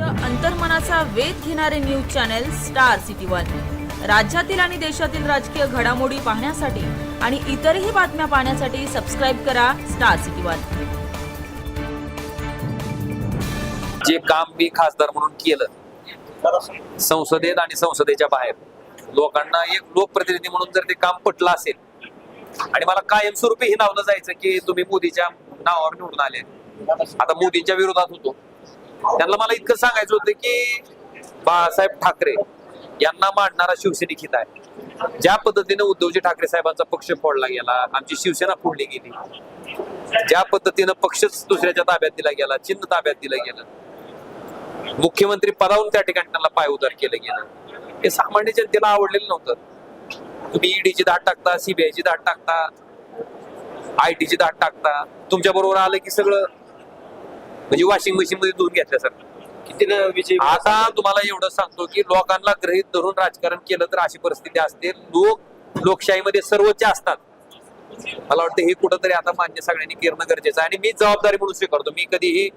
अंतर्मनाचा वेध घेणारे news channel star city one. राज्यातील आणि देशातील राजकीय घडामोडी पाहण्यासाठी आणि इतरही बातम्या पाहण्यासाठी सबस्क्राईब करा स्टार सिटी वन. जे काम मी खासदार म्हणून केलं संसदेत आणि संसदेच्या बाहेर. लोकांना एक लोकप्रतिनिधी म्हणून जर ते काम पटलं असेल आणि मला कायमस्वरूपी हे नावलं जायचं की तुम्ही मोदीच्या नावावर निवडून आले. आता मोदींच्या विरोधात होतो. त्यांना मला इतकं सांगायचं होतं की बाळासाहेब ठाकरे यांना मांडणारा शिवसैनिक हित आहे. ज्या पद्धतीने उद्धवजी ठाकरे साहेबांचा पक्ष फोडला गेला आमची शिवसेना फोडली गेली. ज्या पद्धतीनं पक्षच दुसऱ्याच्या ताब्यात दिला गेला चिन्ह ताब्यात दिलं गेलं. मुख्यमंत्री पदावरून त्या ठिकाणी त्यांना पायउतार केलं गेलं. हे सामान्य जनतेला आवडलेलं नव्हतं. तुम्ही ईडीची दाट टाकता सीबीआयची दाट टाकता आयटीची दाट टाकता तुमच्या बरोबर आलं की सगळं म्हणजे वॉशिंग मशीन मध्ये धुवून घेतल्यासारखं. किती विजय आता तुम्हाला एवढं सांगतो की लोकांना गृहित धरून राजकारण केलं तर अशी परिस्थिती असते. लोक लोकशाहीमध्ये सर्वोच्च असतात. मला वाटतं हे कुठंतरी आता मान्य सगळ्यांनी करणं गरजेचं आहे. आणि मी जबाबदारी म्हणून स्वीकारतो. मी कधीही